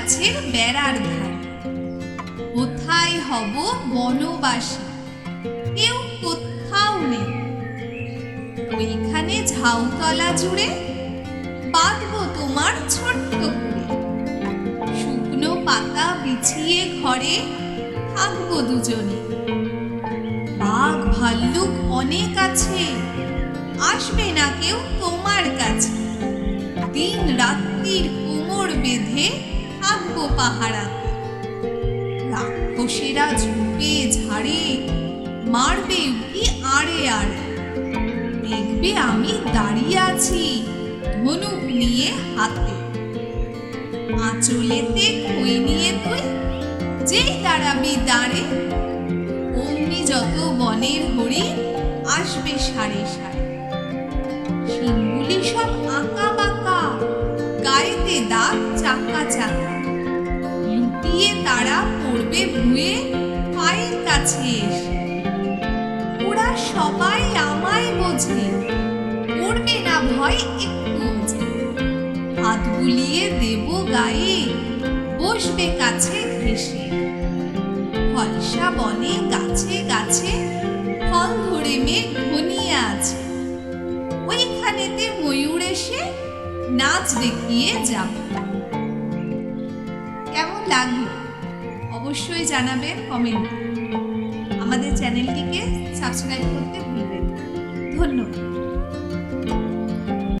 গাছের বেড়ার ধার কোথায় হব বনবাসী? কেউ কোথাও নেই। ওইখানে ঝাউতলা জুড়ে বাঁধবো তোমার ছোট্ট করে শুকনো পাতা বিছিয়ে ঘরে থাকব দুজনে। বাঘ ভাল্লুক অনেক আছে, আসবে না কেউ তোমার কাছে। দিন রাত্রির কোমর বেঁধে থাকব পাহারাতে রাক্ষসেরা ঝুঁকে ঝাড়ে, মারবে উঠি আড়ে আড়ে। দেখবে আমি দাঁড়িয়ে আছি ধনুক নিয়ে হাতে। আঁচলেতে খই নিয়ে তুই যেই দাঁড়াবি দাঁড়ে। অমনি যত বনের হরিণ আসবে সারে সারে শিংগুলি সব আঁকা বাঁকা, গায়েতে দাগ পড়বে ভুয়ে পায়ের কাছে। এসে ওরা সবাই আমায় বোঝে। করবে না ভয় একটু হাত বুলিয়ে দেব গায়ে, বসবে কাছে ঘেসে ফলসা বনে গাছে গাছে, ফল ধরে মেঘ ঘনিয়ে আছে। ওইখানেতে ময়ূর এসে নাচ দেখিয়ে যাব। কেমন লাগল? অবশ্যই জানাবেন কমেন্ট আমাদের চ্যানেলটিকে সাবস্ক্রাইব করতে ভুলবেন। ধন্যবাদ